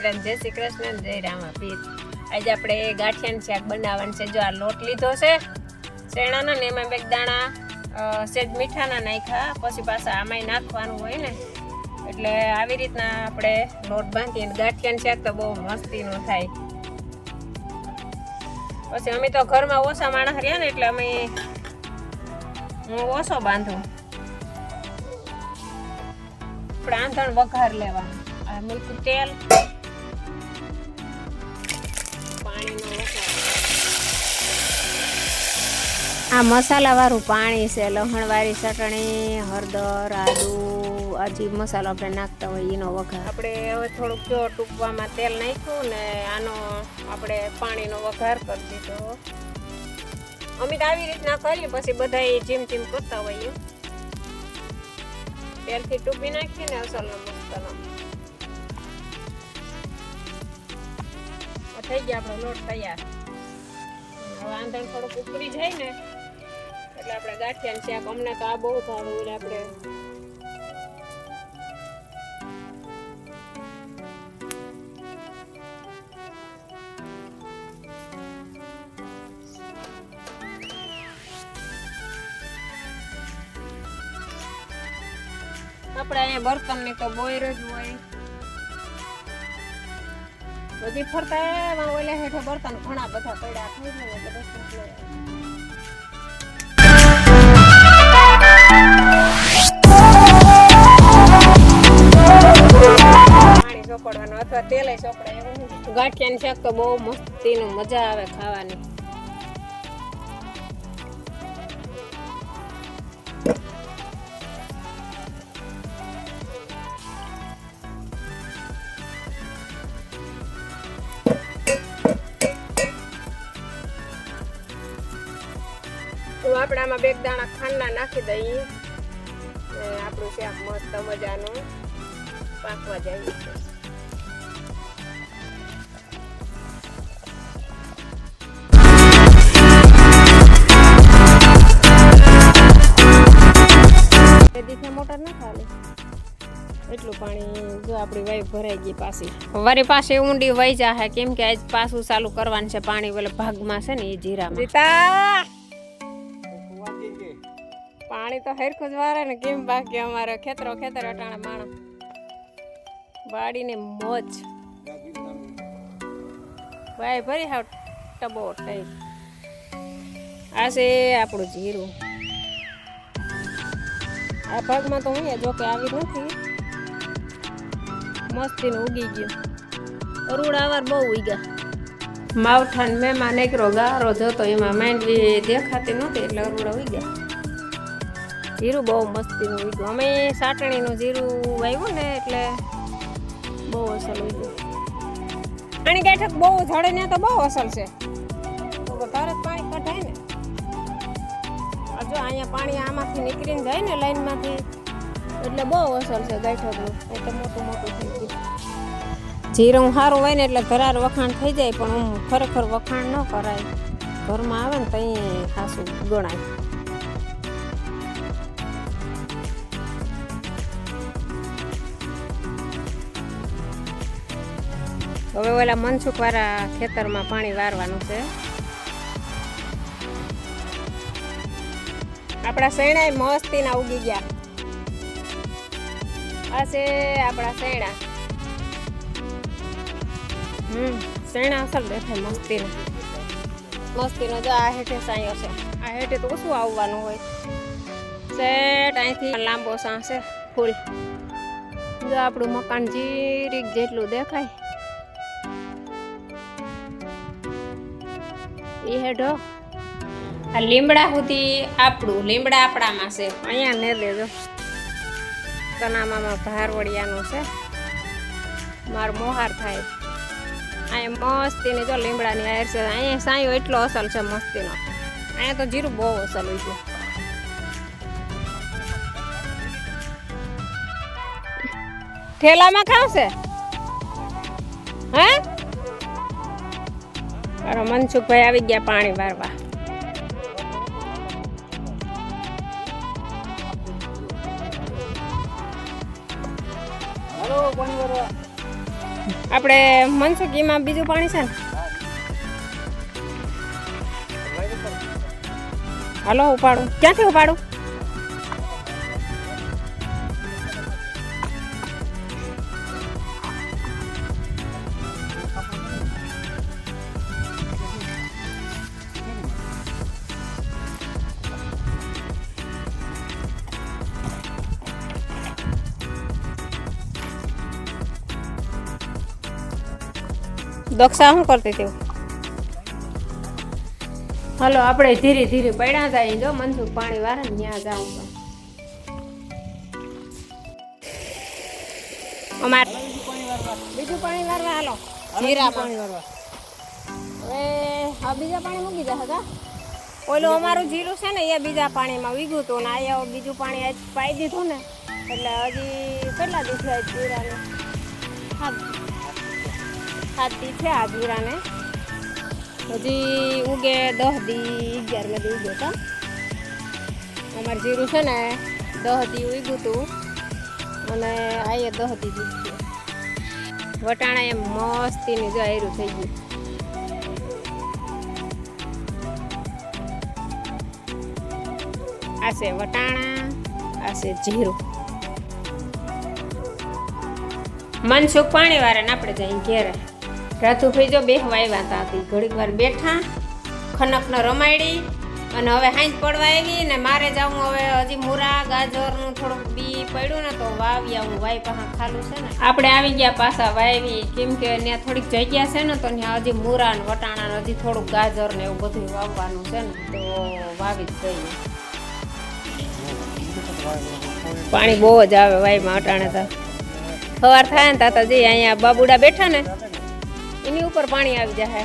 કૃષ્ણ, જય રામાપીર. આજે આપણે ગાંઠિયાનું શાક બનાવવાનું છે. જો આ લોટ લીધો છે, શેણાનો ને એમાં બે દાણા સેજ મીઠાના નાખ્યા, પછી પાછા આમાંય નાખવાનું હોય ને. એટલે આવી રીતના આપણે લોટ બાંધીને ગાંઠિયાનું શાક તો બહુ મસ્તીનું થાય. પછી અમે તો ઘરમાં ઓછા માણસ રહ્યા ને, એટલે અમે હું ઓછો બાંધું. આપણે આંધણ વઘાર લેવાનું. આ મીઠું તેલ આ મસાલા વાળું પાણી છે લહણવાળી ચટણી, હળદર, આદુ આજી મસાલો આપણે નાખતા હોય એનો વઘાર. આપણે હવે થોડુંક જો ટૂંકવામાં તેલ નાખ્યું ને આનો આપણે પાણીનો વઘાર કરી દીધો. અમે તો આવી રીતના કરીએ પછી બધા જીમ જીમ કરતા હોઈએ. તેલથી ટૂંપી નાખીએ ને અસલનો મસાલો થઈ ગયા, આપણો લોટ તૈયાર. હવે આંધણ થોડુંક ઉકળી જાય ને એટલે આપણે ગાંઠિયાનું શાક. અમને તો આ બહુ ભાવે એટલે આપણે. આપણે અહીંયા બર્તનની તો બોયર જ હોય. બધી ફરતા ઓલે હેઠે બર્તન ઘણા બધા પડ્યા. થઈ જાય એટલે ચોપડવાનું અથવા તેલે ચોપડાય નહીં. ગાંઠિયાનું શાક તો બહુ મસ્તીનું મજા આવે ખાવાની. આપણામાં બે દાણા ખાંડના નાખી દઈએ. ને આપણું શાક મસ્ત મજાનું પાકવા જાય છે. એ દીઠે મોટર ન ખાલી એટલું પાણી જો આપણી વાઈ ભરાઈ ગઈ પાછી. વારી પાસે ઊંડી વહી જાહે કેમ કે આજ પાછું ચાલુ કરવાનું છે પાણી પેલે ભાગમાં છે ને એ જીરામાં. જીતા પાણી તો હેરખું જ વારે ને કેમ બાકી અમારે ખેતરો ખેતર અટાણે માણસ. વાડીને મોજ. ભાઈ ભરી હાવ ટબો થઈ આ છે આપણું જીરું. આ ભાગમાં તો હું જો કે આવી નથી. મસ્તીનું ઉગી ગયું. અરુડાવાર બહુ ઉગ્યા. માવઠાન મેમાં નીકળો ગારો જતો એમાં માંડવી દેખાતી નહોતી એટલે અરુડા ઉગ્યા. જીરું બહુ મસ્તીનું ઉગ્યું. અમે સાટણીનું જીરું વાવ્યું ને એટલે બહુ અસલ ઉગ્યું. પાણી ગાંઠક બહુ ઝડે ને તો બહુ અસલ છે. તો તરત પાણી કઢાય ને. અહીંયા પાણી આમાંથી નીકળીને જાય ને લાઈનમાંથી. એટલે બહુ અસર છે ગાંઠકનું એટલે મોટું મોટું થઈ ગયું. જીરું સારું હોય ને એટલે ઘરાર વખાણ થઈ જાય, પણ હું ખરેખર વખાણ ન કરાય. ઘરમાં આવે ને તો અહીં ખાસું ગણાય. હવે ઓલા મનસુખ વાળા ખેતરમાં પાણી વારવાનું છે. આપણા શેણા મસ્તીના ઉગી ગયા. આ છે આપણા શેણા હમ શેણા અસલ દેખાય મસ્તીનો. મસ્તીનો જો આ હેઠે સાંયો છે. આ હેઠે તો શું આવવાનું હોય. સેટ અહીંથી લાંબો સાંસે ફૂલ. જો આપણું મકાન જીરીક જેટલું દેખાય. એ હેઠો આ લીમડા સુધી આપણું, લીમડા આપણામાં છે. અહીંયા ને લેજો. કનામામાં ભારવડિયાનું છે. મારો મોહાર થાય. અહીંયા મસ્તીની જો લીમડાની આયર છે. અહીંયા સાંયો એટલો અસલ છે મસ્તીનો. અહીંયા તો જીરું બહુ અસલ હોય છે. ઠેલામાં ખાવશે? હે? મારો મનસુખભાઈ આવી ગયા પાણી વારવા. આપણે મનસુખીમાં બીજું પાણી છે ને? હાલો ઉપાડું. ક્યાંથી ઉપાડું? દક્ષા શું કરતી હતી? હલો આપણે ધીરે ધીરે પડ્યા જાય જો મનસુખ પાણી વારે ત્યાં જાઉં અમાર બીજું પાણી વારવા હાલો. જીરા પાણી વારવા. હવે આ બીજા પાણી મૂકી દે હતા ઓલું અમારું જીરું છે ને એ બીજા પાણીમાં વીગ્યું હતું ને અહીંયા બીજું પાણી આજ પાઈ દીધું ને એટલે હજી કેટલા દિવસ જીરાને? સાત સાત છે આ જીરાને હજી ઉગે દસ દી, અગિયાર દી ઉગ્યો તો. અમારું જીરું છે ને દસ દી ઉગ્યું હતું અને આયે દસ દી દીધું વટાણા એમ મસ્તીની જો થઈ ગયું. આ છે વટાણા, આ છે જીરું. મનસુખ પાણી વાળા આપણે જઈ ઘેરે. રાતુભાઈ જો બેહવા આવ્યા હતા. હતી ઘડીક વાર બેઠા ખનકનો રમાડી અને હવે હાંજ પડવા આવી ને મારે જાઉં હવે હજી મૂરા, ગાજરનું થોડુંક બી પડ્યું ને તો વાવી આવું. વાઈ પાસે ખાલું છે ને. આપણે આવી ગયા પાછા વાવી કેમ કે ત્યાં થોડીક જગ્યા છે ને તો ત્યાં હજી મૂરા ને વટાણા ને હજી થોડુંક ગાજર ને એવું બધું વાવવાનું છે ને, તો વાવી જ જઈએ. પાણી બહુ જ આવે વાઈમાં અટાણે તો. સવાર થાય ને તા તો જઈ અહીંયા બાબુડા બેઠા ને એની ઉપર પાણી આવી જાય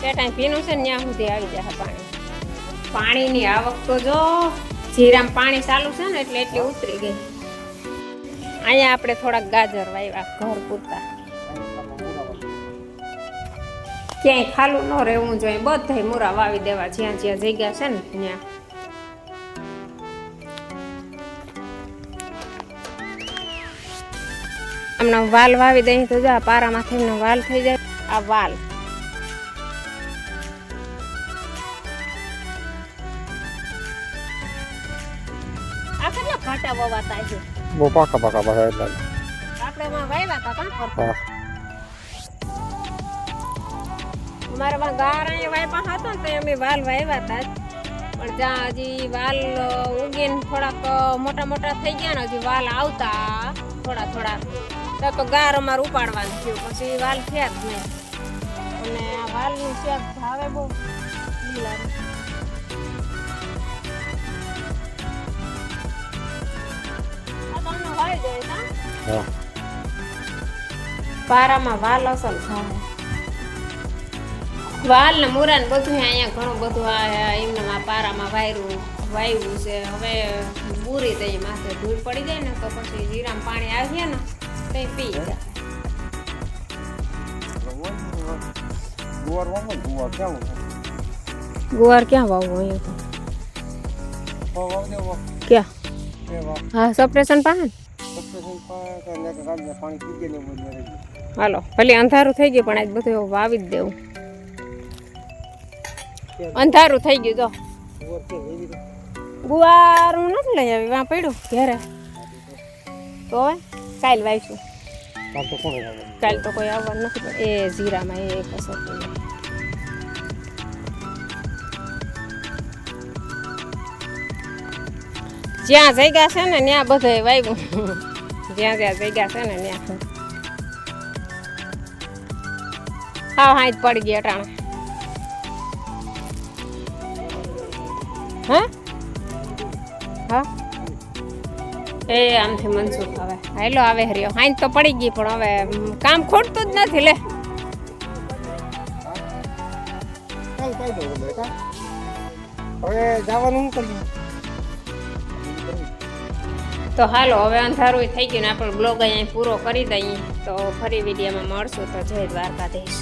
સેટાઈ પીનું છે ને ત્યાં સુધી આવી જાય પાણી. પાણીની આવક તો જો, જીરામ પાણી ચાલુ છે ને એટલે એટલી ઉતરી ગઈ. અહીંયા આપણે થોડાક ગાજર વાવ્યા ઘર પૂરતા. ક્યાંય ખાલું ન રહેવું જોઈએ. બધાય મૂરા વાવી દેવા જ્યાં જ્યાં જગ્યા છે ને ત્યાં. હમણાં વાલ વાવી દઈએ તો જો આ પારામાંથી એમનો વાલ થઈ જાય. આ વાલ. આ કેટલા ઘાટા વવાતા છે? બહુ પાકા પાકા પાકા એટલે. આપણે એમાં વાવ્યા હતા કાં? ફરતા હા. અમારે માં ગાર અહીંયા વાયપા હતો ને અમે વાલ વાવ્યા હતા પણ જ્યાં હજી વાલ ઉગીને થોડાક મોટા મોટા થઈ ગયા ને હજી વાલ આવતા થોડા થોડા. તો તો ગાર અમારે ઉપાડવાનું થયું. પછી વાલ થયા જ નહીં. અને આ વાલની શેક ભાવે બહુ. લીલા પારામાં વાલ અસલ થાય વાલ ને મુરા ને બધું અહીંયા ઘણું બધું આ એમના પારામાં વાયરું વાયવું છે. હવે બુરી દઈ માથે ધૂળ પડી જાય ને તો પછી જીરામાં પાણી આવીએ ને તો વાવો ગુવાર ગુવાર વાવો ગુવાર ક્યાં વાવવું અહીંયા વાવ વાવ ક્યાં? હા સપ્રેશન પાસે હાલો, ભલે અંધારું થઈ ગયું, પણ આજ બધું વાવી જ દેવું. અંધારું થઈ ગયું, જો. ગુવાર ગુવાર હું નથી લઈ આવી, વાં પડ્યું ઘેરે. તો કાલ વાવીશું કાલ તો કોઈ આવવાનું નથી પણ એ જીરામાં એ એક અસર જાય. જગ્યા છે ને ત્યાં બધે વાવ્યું જ્યાં જ્યાં જગ્યા છે ને ત્યાં. હા હા પડી ગયા અટાણે. હા હા? એ આમથી મનસુખ હવે હાલો આવે હરિયો. હાઈ તો પડી ગઈ પણ હવે કામ ખોટતું જ નથી લે. હવે જવાનું શું તો હાલો હવે અંધારું થઈ ગયું ને આપણે બ્લોગ અહીંયા પૂરો કરી દઈએ. તો ફરી વિડીયોમાં મળશું તો જય દ્વારકાધીશ.